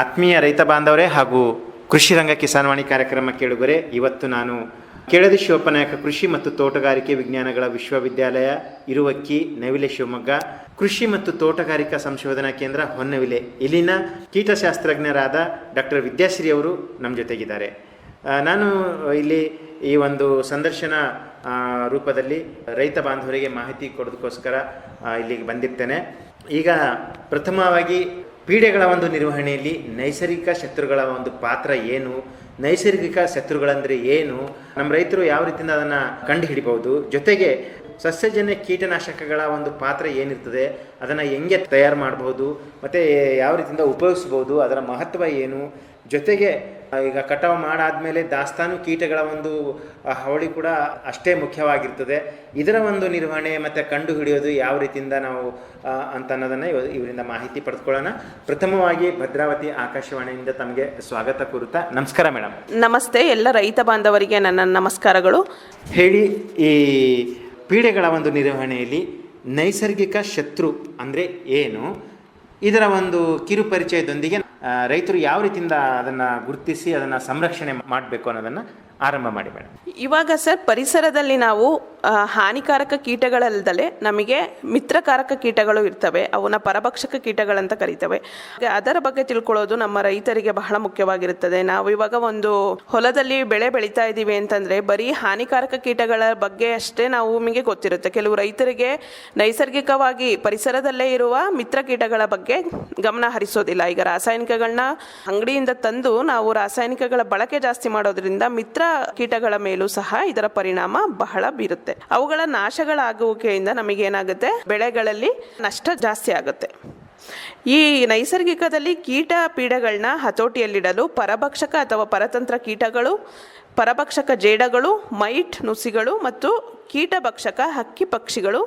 ಆತ್ಮೀಯ ರೈತ ಬಾಂಧವರೇ ಹಾಗೂ ಕೃಷಿ ರಂಗ ಕಿಸಾನ್ವಾಣಿ ಕಾರ್ಯಕ್ರಮ ಕೇಳುಗರೆ, ಇವತ್ತು ನಾನು ಕೇಳದಿ ಶಿವಪ್ಪನಾಯಕ ಕೃಷಿ ಮತ್ತು ತೋಟಗಾರಿಕೆ ವಿಜ್ಞಾನಗಳ ವಿಶ್ವವಿದ್ಯಾಲಯ ಇರುವಕ್ಕಿ ನವಿಲೆ ಶಿವಮೊಗ್ಗ. ಕೃಷಿ ಮತ್ತು ತೋಟಗಾರಿಕಾ ಸಂಶೋಧನಾ ಕೇಂದ್ರ ಹೊನ್ನವಿಲೆ. ಇಲ್ಲಿನ ಕೀಟಶಾಸ್ತ್ರಜ್ಞರಾದ ಡಾಕ್ಟರ್ ವಿದ್ಯಾಶ್ರೀ ಅವರು ನಮ್ಮ ಜೊತೆಗಿದ್ದಾರೆ. ನಾನು ಇಲ್ಲಿ ಈ ಒಂದು ಸಂದರ್ಶನ ರೂಪದಲ್ಲಿ ರೈತ ಬಾಂಧವರಿಗೆ ಮಾಹಿತಿ ಕೊಡೋದಕ್ಕೋಸ್ಕರ ಇಲ್ಲಿಗೆ ಬಂದಿರ್ತೇನೆ. ಈಗ ಪ್ರಥಮವಾಗಿ ಪೀಡೆಗಳ ಒಂದು ನಿರ್ವಹಣೆಯಲ್ಲಿ ನೈಸರ್ಗಿಕ ಶತ್ರುಗಳ ಒಂದು ಪಾತ್ರ ಏನು? ನೈಸರ್ಗಿಕ ಶತ್ರುಗಳಂದರೆ ಏನು? ನಮ್ಮ ರೈತರು ಯಾವ ರೀತಿಯಿಂದ ಅದನ್ನು ಕಂಡು ಹಿಡಿಬಹುದು ಜೊತೆಗೆ ಸಸ್ಯಜನ್ಯ ಕೀಟನಾಶಕಗಳ ಒಂದು ಪಾತ್ರ ಏನಿರ್ತದೆ? ಅದನ್ನು ಹೆಂಗೆ ತಯಾರು ಮಾಡಬಹುದು? ಮತ್ತು ಯಾವ ರೀತಿಯಿಂದ ಉಪಯೋಗಿಸ್ಬೋದು ಅದರ ಮಹತ್ವ ಏನು? ಜೊತೆಗೆ ಈಗ ಕಟಾವು ಮಾಡಾದ್ಮೇಲೆ ದಾಸ್ತಾನು ಕೀಟಗಳ ಒಂದು ಹವಳಿ ಕೂಡ ಅಷ್ಟೇ ಮುಖ್ಯವಾಗಿರ್ತದೆ. ಇದರ ಒಂದು ನಿರ್ವಹಣೆ ಮತ್ತು ಕಂಡು ಹಿಡಿಯೋದು ಯಾವ ರೀತಿಯಿಂದ ನಾವು ಅಂತ ಅನ್ನೋದನ್ನು ಇವ- ಇವರಿಂದ ಮಾಹಿತಿ ಪಡೆದುಕೊಳ್ಳೋಣ. ಪ್ರಥಮವಾಗಿ ಭದ್ರಾವತಿ ಆಕಾಶವಾಣಿಯಿಂದ ತಮಗೆ ಸ್ವಾಗತ ಕೋರುತ್ತಾ. ನಮಸ್ಕಾರ ಮೇಡಮ್ ನಮಸ್ತೆ. ಎಲ್ಲ ರೈತ ಬಾಂಧವರಿಗೆ ನನ್ನ ನಮಸ್ಕಾರಗಳು. ಹೇಳಿ ಈ ಪೀಡೆಗಳ ಒಂದು ನಿರ್ವಹಣೆಯಲ್ಲಿ ನೈಸರ್ಗಿಕ ಶತ್ರು ಅಂದರೆ ಏನು? ಇದರ ಒಂದು ಕಿರು ಪರಿಚಯದೊಂದಿಗೆ ಆ, ರೈತರು ಯಾವ ರೀತಿಯಿಂದ ಅದನ್ನು ಗುರುತಿಸಿ ಅದನ್ನು ಸಂರಕ್ಷಣೆ ಮಾಡಬೇಕು ಅನ್ನೋದನ್ನು ಆರಂಭ ಮಾಡಿ ಮೇಡಮ್. ಇವಾಗ ಸರ್, ಪರಿಸರದಲ್ಲಿ ನಾವು ಹಾನಿಕಾರಕ ಕೀಟಗಳಲ್ಲದೆ ನಮಗೆ ಮಿತ್ರಕಾರಕ ಕೀಟಗಳು ಇರ್ತವೆ. ಅವನ್ನ ಪರಭಕ್ಷಕ ಕೀಟಗಳಂತ ಕರಿತವೆ. ಅದರ ಬಗ್ಗೆ ತಿಳ್ಕೊಳ್ಳೋದು ನಮ್ಮ ರೈತರಿಗೆ ಬಹಳ ಮುಖ್ಯವಾಗಿರುತ್ತದೆ. ನಾವು ಇವಾಗ ಒಂದು ಹೊಲದಲ್ಲಿ ಬೆಳೆ ಬೆಳೀತಾ ಇದ್ದೀವಿ ಅಂತಂದ್ರೆ ಬರೀ ಹಾನಿಕಾರಕ ಕೀಟಗಳ ಬಗ್ಗೆ ಅಷ್ಟೇ ನಾವು ನಿಮಗೆ ಗೊತ್ತಿರುತ್ತೆ. ಕೆಲವು ರೈತರಿಗೆ ನೈಸರ್ಗಿಕವಾಗಿ ಪರಿಸರದಲ್ಲೇ ಇರುವ ಮಿತ್ರ ಕೀಟಗಳ ಬಗ್ಗೆ ಗಮನ ಹರಿಸೋದಿಲ್ಲ. ಈಗ ರಾಸಾಯನಿಕಗಳನ್ನ ಅಂಗಡಿಯಿಂದ ತಂದು ನಾವು ರಾಸಾಯನಿಕಗಳ ಬಳಕೆ ಜಾಸ್ತಿ ಮಾಡೋದ್ರಿಂದ ಮಿತ್ರ ಕೀಟಗಳ ಮೇಲೂ ಸಹ ಇದರ ಪರಿಣಾಮ ಬಹಳ ಬೀರುತ್ತೆ. ಅವುಗಳ ನಾಶಗಳಾಗುವಿಕೆಯಿಂದ ನಮಗೇನಾಗುತ್ತೆ? ಬೆಳೆಗಳಲ್ಲಿ ನಷ್ಟ ಜಾಸ್ತಿ ಆಗುತ್ತೆ. ಈ ನೈಸರ್ಗಿಕದಲ್ಲಿ ಕೀಟ ಪೀಡೆಗಳನ್ನ ಹತೋಟಿಯಲ್ಲಿಡಲು ಪರಭಕ್ಷಕ ಅಥವಾ ಪರತಂತ್ರ ಕೀಟಗಳು, ಪರಭಕ್ಷಕ ಜೇಡಗಳು, ಮೈಟ್ ನುಸಿಗಳು ಮತ್ತು ಕೀಟಭಕ್ಷಕ ಹಕ್ಕಿ ಪಕ್ಷಿಗಳು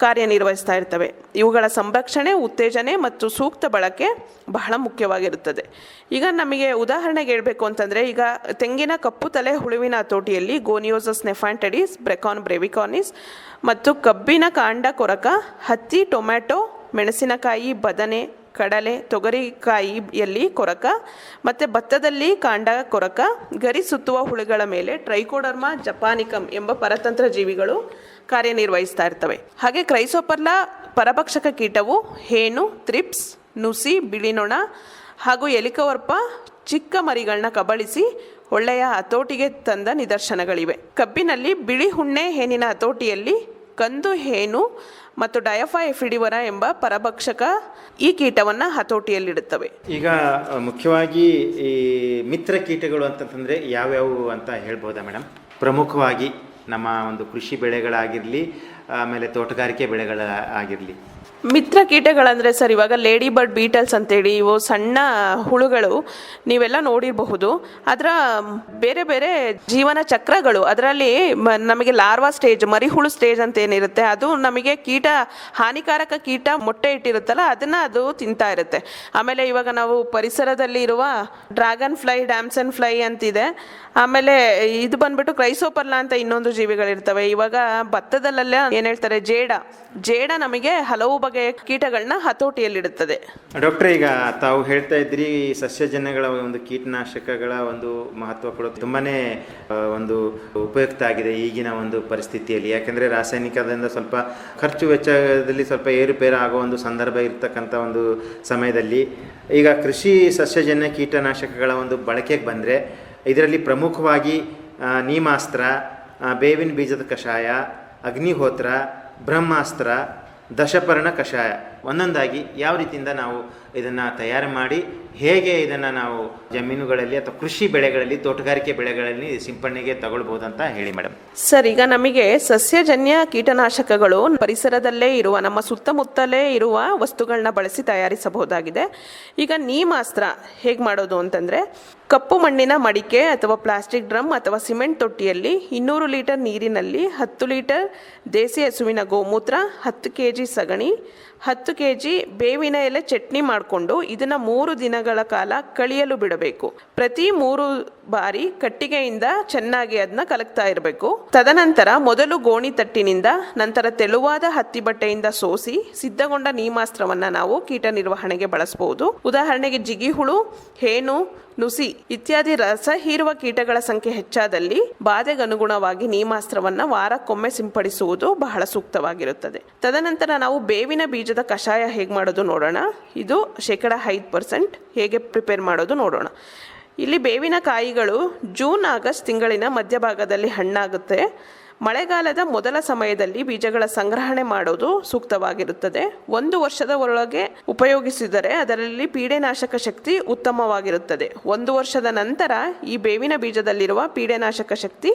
ಕಾರ್ಯನಿರ್ವಹಿಸ್ತಾ ಇರ್ತವೆ. ಇವುಗಳ ಸಂರಕ್ಷಣೆ, ಉತ್ತೇಜನೆ ಮತ್ತು ಸೂಕ್ತ ಬಳಕೆ ಬಹಳ ಮುಖ್ಯವಾಗಿರುತ್ತದೆ. ಈಗ ನಮಗೆ ಉದಾಹರಣೆಗೆ ಹೇಳಬೇಕು ಅಂತಂದರೆ, ಈಗ ತೆಂಗಿನ ಕಪ್ಪು ತಲೆ ಹುಳುವಿನ ಹತೋಟಿಯಲ್ಲಿ ಗೋನಿಯೋಸಸ್ ನೆಫಾಂಟೆಡಿಸ್, ಬ್ರೆಕಾನ್ ಬ್ರೆವಿಕಾನಿಸ್ ಮತ್ತು ಕಬ್ಬಿನ ಕಾಂಡ ಕೊರಕ, ಹತ್ತಿ, ಟೊಮ್ಯಾಟೊ, ಮೆಣಸಿನಕಾಯಿ, ಬದನೆ, ಕಡಲೆ, ತೊಗರಿಕಾಯಿಯಲ್ಲಿ ಕೊರಕ ಮತ್ತು ಭತ್ತದಲ್ಲಿ ಕಾಂಡ ಕೊರಕ, ಗರಿ ಸುತ್ತುವ ಹುಳುಗಳ ಮೇಲೆ ಟ್ರೈಕೋಡರ್ಮಾ ಜಪಾನಿಕಮ್ ಎಂಬ ಪರತಂತ್ರ ಜೀವಿಗಳು ಕಾರ್ಯನಿರ್ವಹಿಸ್ತಾ ಇರ್ತವೆ. ಹಾಗೆ ಕ್ರೈಸೋಪರ್ನ ಪರಭಕ್ಷಕ ಕೀಟವು ಹೇನು ತ್ರಿಪ್ಸ್ ನುಸಿ, ಬಿಳಿನೊಣ ಹಾಗೂ ಎಲಿಕವರ್ಪ ಚಿಕ್ಕ ಮರಿಗಳನ್ನ ಕಬಳಿಸಿ ಒಳ್ಳೆಯ ಹತೋಟಿಗೆ ತಂದ ನಿದರ್ಶನಗಳಿವೆ. ಕಬ್ಬಿನಲ್ಲಿ ಬಿಳಿ ಹುಣ್ಣೆ ಹೇನಿನ ಹತೋಟಿಯಲ್ಲಿ ಕಂದು ಹೇನು ಮತ್ತು ಡಯಫಾ ಎಫಿಡಿವರ ಎಂಬ ಪರಭಕ್ಷಕ ಈ ಕೀಟವನ್ನು ಹತೋಟಿಯಲ್ಲಿಡುತ್ತವೆ. ಈಗ ಮುಖ್ಯವಾಗಿ ಈ ಮಿತ್ರ ಕೀಟಗಳು ಅಂತಂತಂದರೆ ಯಾವ್ಯಾವು ಅಂತ ಹೇಳ್ಬೋದಾ ಮೇಡಮ್ ಪ್ರಮುಖವಾಗಿ ನಮ್ಮ ಒಂದು ಕೃಷಿ ಬೆಳೆಗಳಾಗಿರಲಿ ಆಮೇಲೆ ತೋಟಗಾರಿಕೆ ಬೆಳೆಗಳ ಆಗಿರಲಿ ಮಿತ್ರ ಕೀಟಗಳಂದರೆ ಸರ್, ಇವಾಗ ಲೇಡಿ ಬರ್ಡ್ ಬೀಟಲ್ಸ್ ಅಂತೇಳಿ, ಇವು ಸಣ್ಣ ಹುಳುಗಳು, ನೀವೆಲ್ಲ ನೋಡಿರಬಹುದು. ಅದರ ಬೇರೆ ಬೇರೆ ಜೀವನ ಚಕ್ರಗಳು, ಅದರಲ್ಲಿ ನಮಗೆ ಲಾರ್ವಾ ಸ್ಟೇಜ್, ಮರಿಹುಳು ಸ್ಟೇಜ್ ಅಂತ ಏನಿರುತ್ತೆ, ಅದು ನಮಗೆ ಕೀಟ, ಹಾನಿಕಾರಕ ಕೀಟ ಮೊಟ್ಟೆ ಇಟ್ಟಿರುತ್ತಲ್ಲ, ಅದನ್ನು ಅದು ತಿಂತಾ ಇರುತ್ತೆ. ಆಮೇಲೆ ಇವಾಗ ನಾವು ಪರಿಸರದಲ್ಲಿ ಇರುವ ಡ್ರ್ಯಾಗನ್ ಫ್ಲೈ, ಡ್ಯಾಮ್ಸನ್ ಫ್ಲೈ ಅಂತಿದೆ. ಆಮೇಲೆ ಇದು ಬಂದ್ಬಿಟ್ಟು ಕ್ರೈಸೋಪರ್ಲಾ ಅಂತ ಇನ್ನೊಂದು ಜೀವಿಗಳಿರ್ತವೆ. ಇವಾಗ ಭತ್ತದಲ್ಲೆಲ್ಲ ಏನು ಹೇಳ್ತಾರೆ, ಜೇಡ. ಜೇಡ ನಮಗೆ ಹಲವು ಬಗೆಯ ಕೀಟಗಳನ್ನ ಹತೋಟಿಯಲ್ಲಿಡುತ್ತದೆ. ಡಾಕ್ಟರ್, ಈಗ ತಾವು ಹೇಳ್ತಾ ಇದ್ರಿ, ಸಸ್ಯಜನ್ಯಗಳ ಒಂದು ಕೀಟನಾಶಕಗಳ ಒಂದು ಮಹತ್ವ ಕೂಡ ತುಂಬಾನೇ ಒಂದು ಉಪಯುಕ್ತ ಆಗಿದೆ ಈಗಿನ ಒಂದು ಪರಿಸ್ಥಿತಿಯಲ್ಲಿ. ಯಾಕಂದ್ರೆ ರಾಸಾಯನಿಕದಿಂದ ಸ್ವಲ್ಪ ಖರ್ಚು ವೆಚ್ಚದಲ್ಲಿ ಸ್ವಲ್ಪ ಏರುಪೇರು ಆಗೋ ಒಂದು ಸಂದರ್ಭ ಇರ್ತಕ್ಕಂಥ ಒಂದು ಸಮಯದಲ್ಲಿ, ಈಗ ಕೃಷಿ ಸಸ್ಯಜನ್ಯ ಕೀಟನಾಶಕಗಳ ಒಂದು ಬಳಕೆಗೆ ಬಂದರೆ, ಇದರಲ್ಲಿ ಪ್ರಮುಖವಾಗಿ ನೀಮಾಸ್ತ್ರ ಬೇವಿನ ಬೀಜದ ಕಷಾಯ, ಅಗ್ನಿಹೋತ್ರ, ಬ್ರಹ್ಮಾಸ್ತ್ರ ದಶಪರ್ಣ ಕಷಾಯ ಒಂದೊಂದಾಗಿ ಯಾವ ರೀತಿಯಿಂದ ನಾವು ಇದನ್ನು ತಯಾರು ಮಾಡಿ, ಹೇಗೆ ಇದನ್ನು ನಾವು ಜಮೀನುಗಳಲ್ಲಿ ಅಥವಾ ಕೃಷಿ ಬೆಳೆಗಳಲ್ಲಿ, ತೋಟಗಾರಿಕೆ ಬೆಳೆಗಳಲ್ಲಿ ಸಿಂಪಡಣೆಗೆ ತಗೊಳ್ಬೋದು ಅಂತ ಹೇಳಿ ಮೇಡಮ್ ಸರ್, ಈಗ ನಮಗೆ ಸಸ್ಯಜನ್ಯ ಕೀಟನಾಶಕಗಳು ಪರಿಸರದಲ್ಲೇ ಇರುವ, ನಮ್ಮ ಸುತ್ತಮುತ್ತಲೇ ಇರುವ ವಸ್ತುಗಳನ್ನ ಬಳಸಿ ತಯಾರಿಸಬಹುದಾಗಿದೆ. ಈಗ ನೀಮಾಸ್ತ್ರ ಹೇಗೆ ಮಾಡೋದು ಅಂತಂದರೆ, ಕಪ್ಪು ಮಣ್ಣಿನ ಮಡಿಕೆ ಅಥವಾ ಪ್ಲಾಸ್ಟಿಕ್ ಡ್ರಮ್ ಅಥವಾ ಸಿಮೆಂಟ್ ತೊಟ್ಟಿಯಲ್ಲಿ ಇನ್ನೂರು ಲೀಟರ್ ನೀರಿನಲ್ಲಿ ಹತ್ತು ಲೀಟರ್ ದೇಸಿ ಹಸುವಿನ ಗೋಮೂತ್ರ, ಹತ್ತು ಕೆ ಜಿ ಸಗಣಿ ಹತ್ತು ಕೆ ಜಿ ಬೇವಿನ ಎಲೆ ಚಟ್ನಿ ಮಾಡಿಕೊಂಡು ಇದನ್ನು ಮೂರು ದಿನಗಳ ಕಾಲ ಕಳಿಯಲು ಬಿಡಬೇಕು. ಪ್ರತಿ ಮೂರು ಬಾರಿ ಕಟ್ಟಿಗೆಯಿಂದ ಚೆನ್ನಾಗಿ ಅದನ್ನ ಕಲಕ್ತಾ ಇರಬೇಕು. ತದನಂತರ ಮೊದಲು ಗೋಣಿ ತಟ್ಟಿನಿಂದ, ನಂತರ ತೆಳುವಾದ ಹತ್ತಿ ಬಟ್ಟೆಯಿಂದ ಸೋಸಿ, ಸಿದ್ಧಗೊಂಡ ನೀಮಾಸ್ತ್ರವನ್ನ ನಾವು ಕೀಟ ನಿರ್ವಹಣೆಗೆ ಬಳಸಬಹುದು ಉದಾಹರಣೆಗೆ ಜಿಗಿಹುಳು, ಹೇನು, ನುಸಿ ಇತ್ಯಾದಿ ರಸ ಹೀರುವ ಕೀಟಗಳ ಸಂಖ್ಯೆ ಹೆಚ್ಚಾದಲ್ಲಿ ಬಾಧೆಗನುಗುಣವಾಗಿ ನೀಮಾಸ್ತ್ರವನ್ನ ವಾರಕ್ಕೊಮ್ಮೆ ಸಿಂಪಡಿಸುವುದು ಬಹಳ ಸೂಕ್ತವಾಗಿರುತ್ತದೆ. ತದನಂತರ ನಾವು ಬೇವಿನ ಬೀಜದ ಕಷಾಯ ಹೇಗೆ ಮಾಡೋದು ನೋಡೋಣ. ಇದು ಶೇಕಡ ಐದು ಪರ್ಸೆಂಟ್ ಹೇಗೆ ಪ್ರಿಪೇರ್ ಮಾಡೋದು ನೋಡೋಣ. ಇಲ್ಲಿ ಬೇವಿನ ಕಾಯಿಗಳು ಜೂನ್ ಆಗಸ್ಟ್ ತಿಂಗಳಿನ ಮಧ್ಯಭಾಗದಲ್ಲಿ ಹಣ್ಣಾಗುತ್ತೆ. ಮಳೆಗಾಲದ ಮೊದಲ ಸಮಯದಲ್ಲಿ ಬೀಜಗಳ ಸಂಗ್ರಹಣೆ ಮಾಡೋದು ಸೂಕ್ತವಾಗಿರುತ್ತದೆ. ಒಂದು ವರ್ಷದ ಒಳಗೆ ಉಪಯೋಗಿಸಿದರೆ ಅದರಲ್ಲಿ ಪೀಡೆನಾಶಕ ಶಕ್ತಿ ಉತ್ತಮವಾಗಿರುತ್ತದೆ. ಒಂದು ವರ್ಷದ ನಂತರ ಈ ಬೇವಿನ ಬೀಜದಲ್ಲಿರುವ ಪೀಡೆನಾಶಕ ಶಕ್ತಿ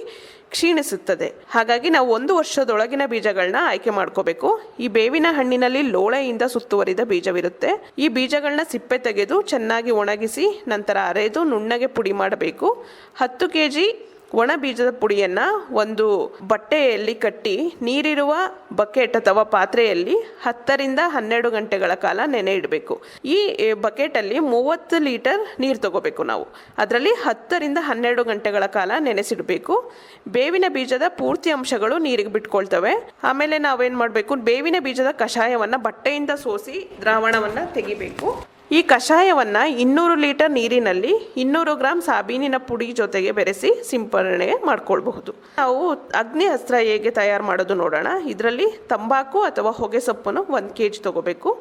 ಕ್ಷೀಣಿಸುತ್ತದೆ. ಹಾಗಾಗಿ ನಾವು ಒಂದು ವರ್ಷದೊಳಗಿನ ಬೀಜಗಳನ್ನ ಆಯ್ಕೆ ಮಾಡ್ಕೋಬೇಕು. ಈ ಬೇವಿನ ಹಣ್ಣಿನಲ್ಲಿ ಲೋಳೆಯಿಂದ ಸುತ್ತುವರಿದ ಬೀಜವಿರುತ್ತೆ. ಈ ಬೀಜಗಳನ್ನ ಸಿಪ್ಪೆ ತೆಗೆದು ಚೆನ್ನಾಗಿ ಒಣಗಿಸಿ ನಂತರ ಅರೆದು ನುಣ್ಣಗೆ ಪುಡಿ ಮಾಡಬೇಕು. ಹತ್ತು ಕೆ ಜಿ ಒಣ ಬೀಜದ ಪುಡಿಯನ್ನು ಒಂದು ಬಟ್ಟೆಯಲ್ಲಿ ಕಟ್ಟಿ ನೀರಿರುವ ಬಕೆಟ್ ಅಥವಾ ಪಾತ್ರೆಯಲ್ಲಿ ಹತ್ತರಿಂದ ಹನ್ನೆರಡು ಗಂಟೆಗಳ ಕಾಲ ನೆನೆ ಇಡಬೇಕು. ಈ ಬಕೆಟಲ್ಲಿ ಮೂವತ್ತು ಲೀಟರ್ ನೀರು ತಗೋಬೇಕು ನಾವು. ಅದರಲ್ಲಿ ಹತ್ತರಿಂದ ಹನ್ನೆರಡು ಗಂಟೆಗಳ ಕಾಲ ನೆನೆಸಿಡಬೇಕು. ಬೇವಿನ ಬೀಜದ ಪೂರ್ತಿ ಅಂಶಗಳು ನೀರಿಗೆ ಬಿಟ್ಕೊಳ್ತವೆ. ಆಮೇಲೆ ನಾವೇನು ಮಾಡಬೇಕು? ಬೇವಿನ ಬೀಜದ ಕಷಾಯವನ್ನು ಬಟ್ಟೆಯಿಂದ ಸೋಸಿ ದ್ರಾವಣವನ್ನು ತೆಗಿಬೇಕು. ಈ ಕಷಾಯವನ್ನು ಇನ್ನೂರು ಲೀಟರ್ ನೀರಿನಲ್ಲಿ ಇನ್ನೂರು ಗ್ರಾಮ್ ಸಾಬೀನಿನ ಪುಡಿ ಜೊತೆಗೆ ಬೆರೆಸಿ ಸಿಂಪರಣೆ ಮಾಡ್ಕೊಳ್ಬಹುದು. ನಾವು ಅಗ್ನಿ ಅಸ್ತ್ರ ಹೇಗೆ ತಯಾರು ಮಾಡೋದು ನೋಡೋಣ. ಇದರಲ್ಲಿ ತಂಬಾಕು ಅಥವಾ ಹೊಗೆ ಸೊಪ್ಪನ್ನು ಒಂದು ಕೆ ಜಿ ತಗೋಬೇಕು.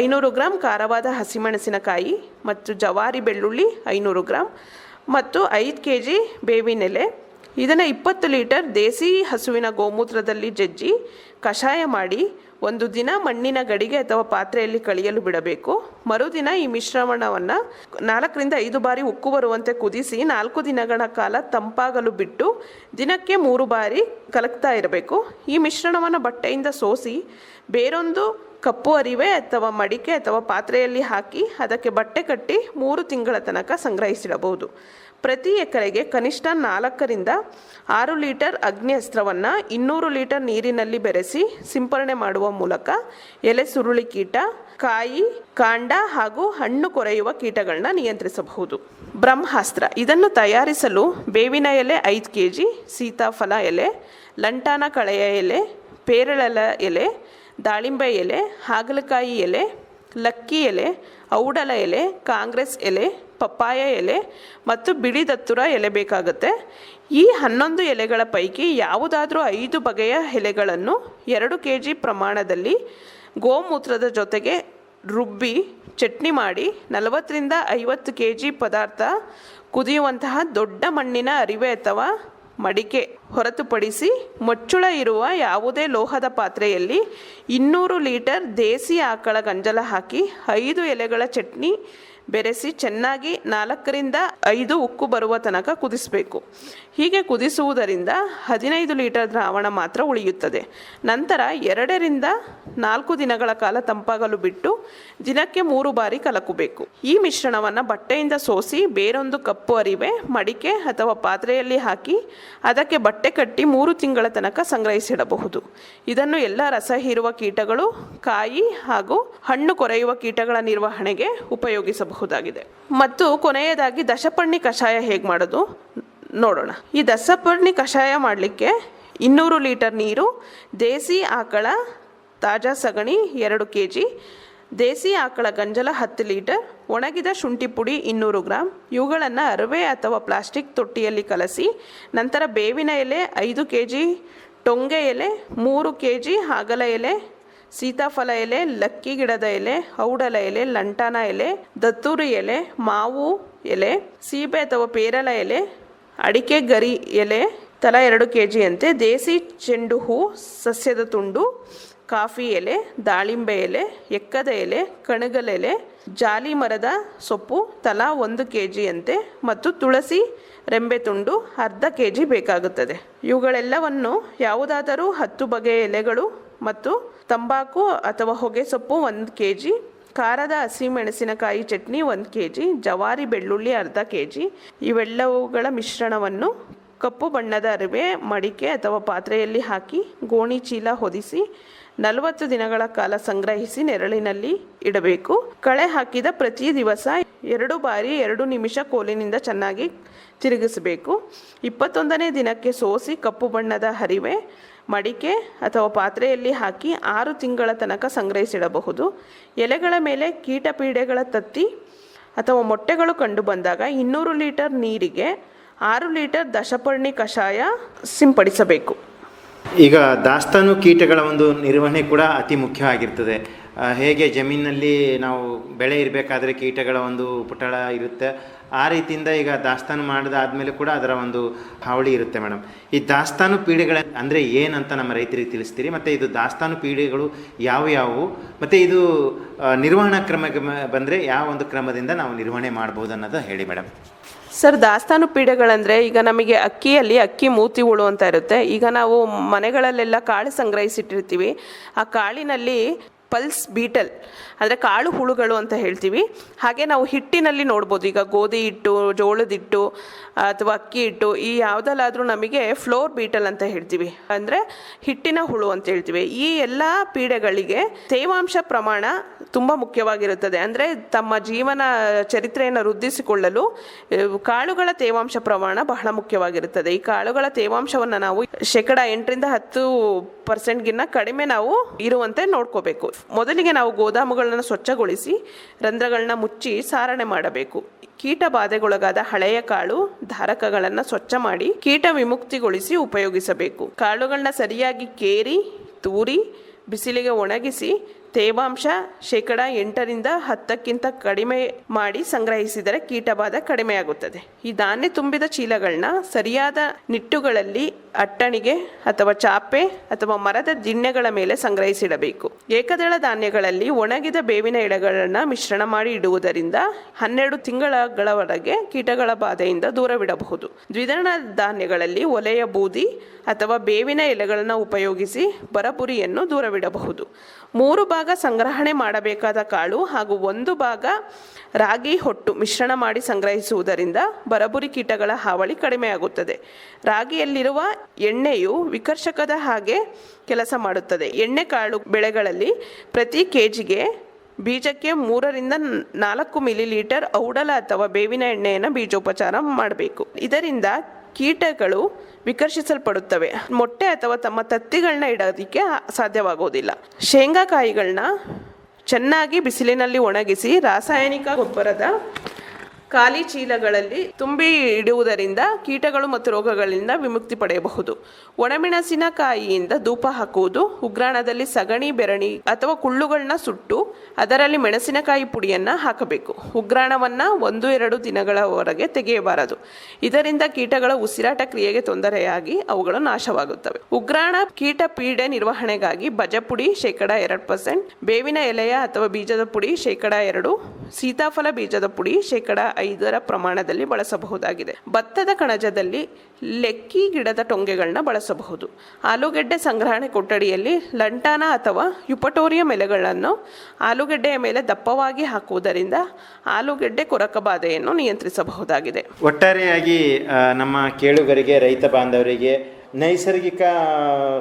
ಐನೂರು ಗ್ರಾಂ ಖಾರವಾದ ಹಸಿಮೆಣಸಿನಕಾಯಿ ಮತ್ತು ಜವಾರಿ ಬೆಳ್ಳುಳ್ಳಿ ಐನೂರು ಗ್ರಾಂ ಮತ್ತು ಐದು ಕೆ ಜಿ ಬೇವಿನೆಲೆ. ಇದನ್ನು ಇಪ್ಪತ್ತು ಲೀಟರ್ ದೇಸಿ ಹಸುವಿನ ಗೋಮೂತ್ರದಲ್ಲಿ ಜಜ್ಜಿ ಕಷಾಯ ಮಾಡಿ ಒಂದು ದಿನ ಮಣ್ಣಿನ ಗಡಿಗೆ ಅಥವಾ ಪಾತ್ರೆಯಲ್ಲಿ ಕಳಿಯಲು ಬಿಡಬೇಕು. ಮರುದಿನ ಈ ಮಿಶ್ರಣವನ್ನು ನಾಲ್ಕರಿಂದ ಐದು ಬಾರಿ ಉಕ್ಕು ಬರುವಂತೆ ಕುದಿಸಿ ನಾಲ್ಕು ದಿನಗಳ ಕಾಲ ತಂಪಾಗಲು ಬಿಟ್ಟು ದಿನಕ್ಕೆ ಮೂರು ಬಾರಿ ಕಲಕ್ತಾ ಇರಬೇಕು. ಈ ಮಿಶ್ರಣವನ್ನು ಬಟ್ಟೆಯಿಂದ ಸೋಸಿ ಬೇರೊಂದು ಕಪ್ಪು ಅರಿವೆ ಅಥವಾ ಮಡಿಕೆ ಅಥವಾ ಪಾತ್ರೆಯಲ್ಲಿ ಹಾಕಿ ಅದಕ್ಕೆ ಬಟ್ಟೆ ಕಟ್ಟಿ ಮೂರು ತಿಂಗಳ ತನಕ ಸಂಗ್ರಹಿಸಿಡಬಹುದು. ಪ್ರತಿ ಎಕರೆಗೆ ಕನಿಷ್ಠ ನಾಲ್ಕರಿಂದ ಆರು ಲೀಟರ್ ಅಗ್ನಿ ಅಸ್ತ್ರವನ್ನು ಇನ್ನೂರು ಲೀಟರ್ ನೀರಿನಲ್ಲಿ ಬೆರೆಸಿ ಸಿಂಪರಣೆ ಮಾಡುವ ಮೂಲಕ ಎಲೆ ಸುರುಳಿ ಕೀಟ, ಕಾಯಿ, ಕಾಂಡ ಹಾಗೂ ಹಣ್ಣು ಕೊರೆಯುವ ಕೀಟಗಳನ್ನ ನಿಯಂತ್ರಿಸಬಹುದು. ಬ್ರಹ್ಮಾಸ್ತ್ರ. ಇದನ್ನು ತಯಾರಿಸಲು ಬೇವಿನ ಎಲೆ ಐದು ಕೆ ಜಿ ಸೀತಾಫಲ ಎಲೆ, ಲಂಟಾನ ಕಳೆಯ ಎಲೆ, ಪೇರಳೆಲ ಎಲೆ, ದಾಳಿಂಬೆ ಎಲೆ, ಹಾಗಲಕಾಯಿ ಎಲೆ ಲಕ್ಕಿ ಎಲೆ, ಔಡಲ ಎಲೆ, ಕಾಂಗ್ರೆಸ್ ಎಲೆ, ಪಪ್ಪಾಯ ಎಲೆ ಮತ್ತು ಬಿಳಿ ದತ್ತುರ ಎಲೆ ಬೇಕಾಗುತ್ತೆ. ಈ ಹನ್ನೊಂದು ಎಲೆಗಳ ಪೈಕಿ ಯಾವುದಾದ್ರೂ ಐದು ಬಗೆಯ ಎಲೆಗಳನ್ನು ಎರಡು ಕೆ ಜಿ ಪ್ರಮಾಣದಲ್ಲಿ ಗೋಮೂತ್ರದ ಜೊತೆಗೆ ರುಬ್ಬಿ, ಚಟ್ನಿ ಮಾಡಿ ನಲವತ್ತರಿಂದ ಐವತ್ತು ಕೆ ಜಿ ಪದಾರ್ಥ ಕುದಿಯುವಂತಹ ದೊಡ್ಡ ಮಣ್ಣಿನ ಅರಿವೆ ಅಥವಾ ಮಡಿಕೆ ಹೊರತುಪಡಿಸಿ ಮುಚ್ಚುಳ ಇರುವ ಯಾವುದೇ ಲೋಹದ ಪಾತ್ರೆಯಲ್ಲಿ ಇನ್ನೂರು ಲೀಟರ್ ದೇಸಿ ಆಕಳ ಗಂಜಲ ಹಾಕಿ ಐದು ಎಲೆಗಳ ಚಟ್ನಿ ಬೆರೆಸಿ ಚೆನ್ನಾಗಿ ನಾಲ್ಕರಿಂದ ಐದು ಉಕ್ಕು ಬರುವ ತನಕ ಕುದಿಸಬೇಕು. ಹೀಗೆ ಕುದಿಸುವುದರಿಂದ ಹದಿನೈದು ಲೀಟರ್ ದ್ರಾವಣ ಮಾತ್ರ ಉಳಿಯುತ್ತದೆ. ನಂತರ ಎರಡರಿಂದ ನಾಲ್ಕು ದಿನಗಳ ಕಾಲ ತಂಪಾಗಲು ಬಿಟ್ಟು ದಿನಕ್ಕೆ ಮೂರು ಬಾರಿ ಕಲಕಬೇಕು. ಈ ಮಿಶ್ರಣವನ್ನು ಬಟ್ಟೆಯಿಂದ ಸೋಸಿ ಬೇರೊಂದು ಕಪ್ಪು ಅರಿವೆ, ಮಡಿಕೆ ಅಥವಾ ಪಾತ್ರೆಯಲ್ಲಿ ಹಾಕಿ ಅದಕ್ಕೆ ಬಟ್ಟೆ ಕಟ್ಟಿ ಮೂರು ತಿಂಗಳ ತನಕ ಸಂಗ್ರಹಿಸಿಡಬಹುದು. ಇದನ್ನು ಎಲ್ಲ ರಸ ಹೀರುವ ಕೀಟಗಳು, ಕಾಯಿ ಹಾಗೂ ಹಣ್ಣು ಕೊರೆಯುವ ಕೀಟಗಳ ನಿರ್ವಹಣೆಗೆ ಉಪಯೋಗಿಸಬಹುದಾಗಿದೆ. ಮತ್ತು ಕೊನೆಯದಾಗಿ ದಶಪಣ್ಣಿ ಕಷಾಯ ಹೇಗೆ ಮಾಡೋದು? ನೋಡೋಣ. ಈ ದಸಪರ್ಣಿ ಕಷಾಯ ಮಾಡಲಿಕ್ಕೆ ಇನ್ನೂರು ಲೀಟರ್ ನೀರು, ದೇಸಿ ಆಕಳ ತಾಜಾ ಸಗಣಿ ಎರಡು ಕೆ ಜಿ ದೇಸಿ ಆಕಳ ಗಂಜಲ ಹತ್ತು ಲೀಟರ್, ಒಣಗಿದ ಶುಂಠಿ ಪುಡಿ ಇನ್ನೂರು ಗ್ರಾಂ, ಇವುಗಳನ್ನು ಅರವೆ ಅಥವಾ ಪ್ಲಾಸ್ಟಿಕ್ ತೊಟ್ಟಿಯಲ್ಲಿ ಕಲಸಿ, ನಂತರ ಬೇವಿನ ಎಲೆ ಐದು ಕೆ ಜಿ ಟೊಂಗೆ ಎಲೆ ಮೂರು ಕೆ ಜಿ ಹಾಗಲ ಎಲೆ, ಸೀತಾಫಲ ಎಲೆ, ಲಕ್ಕಿ ಗಿಡದ ಎಲೆ ಔಡಲ ಎಲೆ, ಲಂಟಾನ ಎಲೆ, ದತ್ತೂರಿ ಎಲೆ, ಮಾವು ಎಲೆ, ಸೀಬೆ ಅಥವಾ ಪೇರಲ ಎಲೆ ಅಡಿಕೆ ಗರಿ ಎಲೆ ತಲಾ ಎರಡು ಕೆ ಜಿಯಂತೆ ದೇಸಿ ಚೆಂಡು ಹೂ, ಸಸ್ಯದ ತುಂಡು, ಕಾಫಿ ಎಲೆ, ದಾಳಿಂಬೆ ಎಲೆ, ಎಕ್ಕದ ಎಲೆ ಕಣಗಲೆಲೆ ಜಾಲಿ ಮರದ ಸೊಪ್ಪು ತಲಾ ಒಂದು ಕೆ ಜಿಯಂತೆ ಮತ್ತು ತುಳಸಿ ರೆಂಬೆ ತುಂಡು ಅರ್ಧ ಕೆ ಜಿ ಬೇಕಾಗುತ್ತದೆ. ಇವುಗಳೆಲ್ಲವನ್ನು ಯಾವುದಾದರೂ ಹತ್ತು ಬಗೆಯ ಎಲೆಗಳು ಮತ್ತು ತಂಬಾಕು ಅಥವಾ ಹೊಗೆ ಸೊಪ್ಪು ಒಂದು ಕೆ ಜಿ ಖಾರದ ಹಸಿಮೆಣಸಿನಕಾಯಿ ಚಟ್ನಿ ಒಂದು ಕೆ ಜಿ ಜವಾರಿ ಬೆಳ್ಳುಳ್ಳಿ ಅರ್ಧ ಕೆ ಜಿ ಇವೆಲ್ಲವುಗಳ ಮಿಶ್ರಣವನ್ನು ಕಪ್ಪು ಬಣ್ಣದ ಅರಿವೆ, ಮಡಿಕೆ ಅಥವಾ ಪಾತ್ರೆಯಲ್ಲಿ ಹಾಕಿ ಗೋಣಿ ಚೀಲ ಹೊದಿಸಿ ನಲವತ್ತು ದಿನಗಳ ಕಾಲ ಸಂಗ್ರಹಿಸಿ ನೆರಳಿನಲ್ಲಿ ಇಡಬೇಕು. ಕಳೆ ಹಾಕಿದ ಪ್ರತಿ ದಿವಸ ಎರಡು ಬಾರಿ ಎರಡು ನಿಮಿಷ ಕೋಲಿನಿಂದ ಚೆನ್ನಾಗಿ ತಿರುಗಿಸಬೇಕು. ಇಪ್ಪತ್ತೊಂದನೇ ದಿನಕ್ಕೆ ಸೋಸಿ ಕಪ್ಪು ಬಣ್ಣದ ಹರಿವೆ ಮಡಿಕೆ ಅಥವಾ ಪಾತ್ರೆಯಲ್ಲಿ ಹಾಕಿ ಆರು ತಿಂಗಳ ತನಕ ಸಂಗ್ರಹಿಸಿಡಬಹುದು. ಎಲೆಗಳ ಮೇಲೆ ಕೀಟಪೀಡೆಗಳ ತತ್ತಿ ಅಥವಾ ಮೊಟ್ಟೆಗಳು ಕಂಡು ಬಂದಾಗ ಇನ್ನೂರು ಲೀಟರ್ ನೀರಿಗೆ ಆರು ಲೀಟರ್ ದಶಪರ್ಣಿ ಕಷಾಯ ಸಿಂಪಡಿಸಬೇಕು. ಈಗ ದಾಸ್ತಾನು ಕೀಟಗಳ ಒಂದು ನಿರ್ವಹಣೆ ಕೂಡ ಅತಿ ಮುಖ್ಯವಾಗಿರ್ತದೆ ಆಗಿರ್ತದೆ. ಹೇಗೆ ಜಮೀನಿನಲ್ಲಿ ನಾವು ಬೆಳೆ ಇರಬೇಕಾದ್ರೆ ಕೀಟಗಳ ಒಂದು ಪುಟಳ ಇರುತ್ತೆ. ಆ ರೀತಿಯಿಂದ ಈಗ ದಾಸ್ತಾನು ಮಾಡಿದಾದ್ಮೇಲೆ ಕೂಡ ಅದರ ಒಂದು ಹಾವಳಿ ಇರುತ್ತೆ ಮೇಡಮ್. ಈ ದಾಸ್ತಾನು ಪೀಡೆಗಳ ಅಂದರೆ ಏನಂತ ನಮ್ಮ ರೈತರಿಗೆ ತಿಳಿಸ್ತೀರಿ? ಮತ್ತು ಇದು ದಾಸ್ತಾನು ಪೀಡೆಗಳು ಯಾವ ಯಾವುವು? ಮತ್ತು ಇದು ನಿರ್ವಹಣಾ ಕ್ರಮಕ್ಕೆ ಬಂದರೆ ಯಾವ ಒಂದು ಕ್ರಮದಿಂದ ನಾವು ನಿರ್ವಹಣೆ ಮಾಡ್ಬೋದು ಅನ್ನೋದು ಹೇಳಿ ಮೇಡಮ್. ಸರ್, ದಾಸ್ತಾನು ಪೀಡೆಗಳಂದರೆ ಈಗ ನಮಗೆ ಅಕ್ಕಿಯಲ್ಲಿ ಅಕ್ಕಿ ಮೂತಿ ಹುಳು ಅಂತ ಇರುತ್ತೆ. ಈಗ ನಾವು ಮನೆಗಳಲ್ಲೆಲ್ಲ ಕಾಳು ಸಂಗ್ರಹಿಸಿಟ್ಟಿರ್ತೀವಿ. ಆ ಕಾಳಿನಲ್ಲಿ ಪಲ್ಸ್ ಬೀಟಲ್ ಅಂದರೆ ಕಾಳು ಹುಳುಗಳು ಅಂತ ಹೇಳ್ತೀವಿ. ಹಾಗೆ ನಾವು ಹಿಟ್ಟಿನಲ್ಲಿ ನೋಡ್ಬೋದು. ಈಗ ಗೋಧಿ ಹಿಟ್ಟು, ಜೋಳದ ಹಿಟ್ಟು, ಅಥವಾ ಅಕ್ಕಿ ಹಿಟ್ಟು, ಈ ಯಾವುದಲ್ಲಾದರೂ ನಮಗೆ ಫ್ಲೋರ್ ಬೀಟಲ್ ಅಂತ ಹೇಳ್ತೀವಿ. ಅಂದರೆ ಹಿಟ್ಟಿನ ಹುಳು ಅಂತ ಹೇಳ್ತೀವಿ. ಈ ಎಲ್ಲ ಪೀಡೆಗಳಿಗೆ ತೇವಾಂಶ ಪ್ರಮಾಣ ತುಂಬ ಮುಖ್ಯವಾಗಿರುತ್ತದೆ. ಅಂದರೆ ತಮ್ಮ ಜೀವನ ಚರಿತ್ರೆಯನ್ನು ವೃದ್ಧಿಸಿಕೊಳ್ಳಲು ಕಾಳುಗಳ ತೇವಾಂಶ ಪ್ರಮಾಣ ಬಹಳ ಮುಖ್ಯವಾಗಿರುತ್ತದೆ. ಈ ಕಾಳುಗಳ ತೇವಾಂಶವನ್ನು ನಾವು ಶೇಕಡ ಎಂಟರಿಂದ ಹತ್ತು ಪರ್ಸೆಂಟ್ಗಿನ್ನ ಕಡಿಮೆ ನಾವು ಇರುವಂತೆ ನೋಡ್ಕೋಬೇಕು. ಮೊದಲಿಗೆ ನಾವು ಗೋದಾಮುಗಳನ್ನು ಸ್ವಚ್ಛಗೊಳಿಸಿ ರಂಧ್ರಗಳನ್ನ ಮುಚ್ಚಿ ಸಾರಣೆ ಮಾಡಬೇಕು. ಕೀಟ ಬಾಧೆಗೊಳಗಾದ ಹಳೆಯ ಕಾಳು ಧಾರಕಗಳನ್ನು ಸ್ವಚ್ಛ ಮಾಡಿ ಕೀಟ ವಿಮುಕ್ತಿಗೊಳಿಸಿ ಉಪಯೋಗಿಸಬೇಕು. ಕಾಳುಗಳನ್ನ ಸರಿಯಾಗಿ ಕೇರಿ, ತೂರಿ, ಬಿಸಿಲಿಗೆ ಒಣಗಿಸಿ ತೇವಾಂಶ ಶೇಕಡ ಎಂಟರಿಂದ ಹತ್ತಕ್ಕಿಂತ ಕಡಿಮೆ ಮಾಡಿ ಸಂಗ್ರಹಿಸಿದರೆ ಕೀಟಬಾಧೆ ಕಡಿಮೆಯಾಗುತ್ತದೆ. ಈ ಧಾನ್ಯ ತುಂಬಿದ ಚೀಲಗಳನ್ನ ಸರಿಯಾದ ನಿಟ್ಟುಗಳಲ್ಲಿ ಅಟ್ಟಣಿಗೆ ಅಥವಾ ಚಾಪೆ ಅಥವಾ ಮರದ ದಿಣ್ಣೆಗಳ ಮೇಲೆ ಸಂಗ್ರಹಿಸಿಡಬೇಕು. ಏಕದಳ ಧಾನ್ಯಗಳಲ್ಲಿ ಒಣಗಿದ ಬೇವಿನ ಎಲೆಗಳನ್ನು ಮಿಶ್ರಣ ಮಾಡಿ ಇಡುವುದರಿಂದ ಹನ್ನೆರಡು ತಿಂಗಳಗಳವರೆಗೆ ಕೀಟಗಳ ಬಾಧೆಯಿಂದ ದೂರವಿಡಬಹುದು. ದ್ವಿದಳ ಧಾನ್ಯಗಳಲ್ಲಿ ಒಲೆಯ ಬೂದಿ ಅಥವಾ ಬೇವಿನ ಎಲೆಗಳನ್ನು ಉಪಯೋಗಿಸಿ ಬರಪುರಿಯನ್ನು ದೂರವಿಡಬಹುದು. ಮೂರು ಭಾಗ ಸಂಗ್ರಹಣೆ ಮಾಡಬೇಕಾದ ಕಾಳು ಹಾಗೂ ಒಂದು ಭಾಗ ರಾಗಿ ಹೊಟ್ಟು ಮಿಶ್ರಣ ಮಾಡಿ ಸಂಗ್ರಹಿಸುವುದರಿಂದ ಬರಬುರಿ ಕೀಟಗಳ ಹಾವಳಿ ಕಡಿಮೆಯಾಗುತ್ತದೆ. ರಾಗಿಯಲ್ಲಿರುವ ಎಣ್ಣೆಯು ವಿಕರ್ಷಕದ ಹಾಗೆ ಕೆಲಸ ಮಾಡುತ್ತದೆ. ಎಣ್ಣೆ ಕಾಳು ಬೆಳೆಗಳಲ್ಲಿ ಪ್ರತಿ ಕೆಜಿಗೆ ಬೀಜಕ್ಕೆ ಮೂರರಿಂದ ನಾಲ್ಕು ಮಿಲಿ ಲೀಟರ್ ಔಡಲ ಅಥವಾ ಬೇವಿನ ಎಣ್ಣೆಯನ್ನು ಬೀಜೋಪಚಾರ ಮಾಡಬೇಕು. ಇದರಿಂದ ಕೀಟಗಳು ವಿಕರ್ಷಿಸಲ್ಪಡುತ್ತವೆ. ಮೊಟ್ಟೆ ಅಥವಾ ತಮ್ಮ ತತ್ತಿಗಳನ್ನ ಇಡೋದಕ್ಕೆ ಸಾಧ್ಯವಾಗೋದಿಲ್ಲ. ಶೇಂಗಾಕಾಯಿಗಳನ್ನ ಚೆನ್ನಾಗಿ ಬಿಸಿಲಿನಲ್ಲಿ ಒಣಗಿಸಿ ರಾಸಾಯನಿಕ ಗೊಬ್ಬರದ ಖಾಲಿ ಚೀಲಗಳಲ್ಲಿ ತುಂಬಿ ಇಡುವುದರಿಂದ ಕೀಟಗಳು ಮತ್ತು ರೋಗಗಳಿಂದ ವಿಮುಕ್ತಿ ಪಡೆಯಬಹುದು. ಒಣಮೆಣಸಿನಕಾಯಿಯಿಂದ ಧೂಪ ಹಾಕುವುದು, ಉಗ್ರಾಣದಲ್ಲಿ ಸಗಣಿ, ಬೆರಣಿ ಅಥವಾ ಕುಳ್ಳುಗಳನ್ನ ಸುಟ್ಟು ಅದರಲ್ಲಿ ಮೆಣಸಿನಕಾಯಿ ಪುಡಿಯನ್ನು ಹಾಕಬೇಕು. ಉಗ್ರಾಣವನ್ನು ಒಂದು ಎರಡು ದಿನಗಳವರೆಗೆ ತೆಗೆಯಬಾರದು. ಇದರಿಂದ ಕೀಟಗಳ ಉಸಿರಾಟ ಕ್ರಿಯೆಗೆ ತೊಂದರೆಯಾಗಿ ಅವುಗಳು ನಾಶವಾಗುತ್ತವೆ. ಉಗ್ರಾಣ ಕೀಟ ಪೀಡೆ ನಿರ್ವಹಣೆಗಾಗಿ ಬಜಪುಡಿ ಶೇಕಡ ಎರಡು ಪರ್ಸೆಂಟ್, ಬೇವಿನ ಎಲೆಯ ಅಥವಾ ಬೀಜದ ಪುಡಿ ಶೇಕಡ ಎರಡು, ಸೀತಾಫಲ ಬೀಜದ ಪುಡಿ ಶೇಕಡ ಐದರ ಪ್ರಮಾಣದಲ್ಲಿ ಬಳಸಬಹುದಾಗಿದೆ. ಭತ್ತದ ಕಣಜದಲ್ಲಿ ಲೆಕ್ಕಿ ಗಿಡದ ಟೊಂಗೆಗಳನ್ನ ಬಳಸಬಹುದು. ಆಲೂಗೆಡ್ಡೆ ಸಂಗ್ರಹಣೆ ಕೊಠಡಿಯಲ್ಲಿ ಲಂಟಾನ ಅಥವಾ ಯುಪಟೋರಿಯಂ ಎಲೆಗಳನ್ನು ಆಲೂಗೆಡ್ಡೆಯ ಮೇಲೆ ದಪ್ಪವಾಗಿ ಹಾಕುವುದರಿಂದ ಆಲೂಗೆಡ್ಡೆ ಕೊರಕ ಬಾಧೆಯನ್ನು ನಿಯಂತ್ರಿಸಬಹುದಾಗಿದೆ. ಒಟ್ಟಾರೆಯಾಗಿ ನಮ್ಮ ಕೇಳುಗರಿಗೆ, ರೈತ ಬಾಂಧವರಿಗೆ ನೈಸರ್ಗಿಕ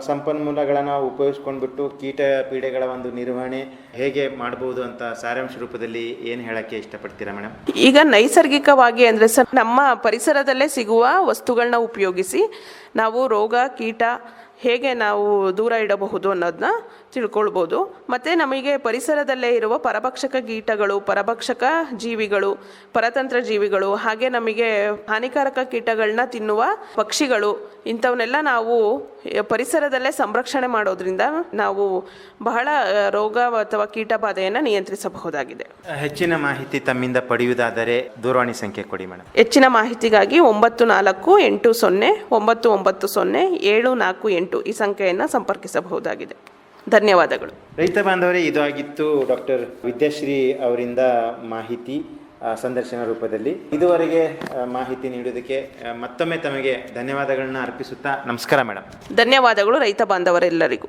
ಸಂಪನ್ಮೂಲಗಳನ್ನು ಉಪಯೋಗಿಸ್ಕೊಂಡ್ಬಿಟ್ಟು ಕೀಟ ಪೀಡೆಗಳ ಒಂದು ನಿರ್ವಹಣೆ ಹೇಗೆ ಮಾಡ್ಬೋದು ಅಂತ ಸಾರಾಂಶ ರೂಪದಲ್ಲಿ ಏನು ಹೇಳಕ್ಕೆ ಇಷ್ಟಪಡ್ತೀರಾ ಮೇಡಮ್ ಈಗ ನೈಸರ್ಗಿಕವಾಗಿ ಅಂದರೆ ಸರ್, ನಮ್ಮ ಪರಿಸರದಲ್ಲೇ ಸಿಗುವ ವಸ್ತುಗಳನ್ನ ಉಪಯೋಗಿಸಿ ನಾವು ರೋಗ, ಕೀಟ ಹೇಗೆ ನಾವು ದೂರ ಇಡಬಹುದು ಅನ್ನೋದನ್ನ ತಿಳ್ಕೊಳ್ಬೋದು. ಮತ್ತು ನಮಗೆ ಪರಿಸರದಲ್ಲೇ ಇರುವ ಪರಭಕ್ಷಕ ಕೀಟಗಳು ಪರಭಕ್ಷಕ ಜೀವಿಗಳು ಪರತಂತ್ರ ಜೀವಿಗಳು ಹಾಗೆ ನಮಗೆ ಹಾನಿಕಾರಕ ಕೀಟಗಳನ್ನ ತಿನ್ನುವ ಪಕ್ಷಿಗಳು ಇಂಥವನ್ನೆಲ್ಲ ನಾವು ಪರಿಸರದಲ್ಲೇ ಸಂರಕ್ಷಣೆ ಮಾಡೋದ್ರಿಂದ ನಾವು ಬಹಳ ರೋಗ ಅಥವಾ ಕೀಟ ಬಾಧೆಯನ್ನು ನಿಯಂತ್ರಿಸಬಹುದಾಗಿದೆ. ಹೆಚ್ಚಿನ ಮಾಹಿತಿ ತಮ್ಮಿಂದ ಪಡೆಯುವುದಾದರೆ ದೂರವಾಣಿ ಸಂಖ್ಯೆ ಕೊಡಿ ಮೇಡಮ್ ಹೆಚ್ಚಿನ ಮಾಹಿತಿಗಾಗಿ ಒಂಬತ್ತು ನಾಲ್ಕು ಎಂಟು ಸೊನ್ನೆ ಒಂಬತ್ತು ಒಂಬತ್ತು ಸೊನ್ನೆ ಏಳು ನಾಲ್ಕು ಎಂಟು ಈ ಸಂಖ್ಯೆಯನ್ನು ಸಂಪರ್ಕಿಸಬಹುದಾಗಿದೆ. ಧನ್ಯವಾದಗಳು. ರೈತ ಬಾಂಧವರೇ ಇದು ಆಗಿತ್ತು ಡಾಕ್ಟರ್ ವಿದ್ಯಾಶ್ರೀ ಅವರಿಂದ ಮಾಹಿತಿ ಸಂದರ್ಶನ ರೂಪದಲ್ಲಿ. ಇದುವರೆಗೆ ಮಾಹಿತಿ ನೀಡುವುದಕ್ಕೆ ಮತ್ತೊಮ್ಮೆ ತಮಗೆ ಧನ್ಯವಾದಗಳನ್ನ ಅರ್ಪಿಸುತ್ತಾ ನಮಸ್ಕಾರ ಮೇಡಮ್ ಧನ್ಯವಾದಗಳು ರೈತ ಬಾಂಧವರೆಲ್ಲರಿಗೂ.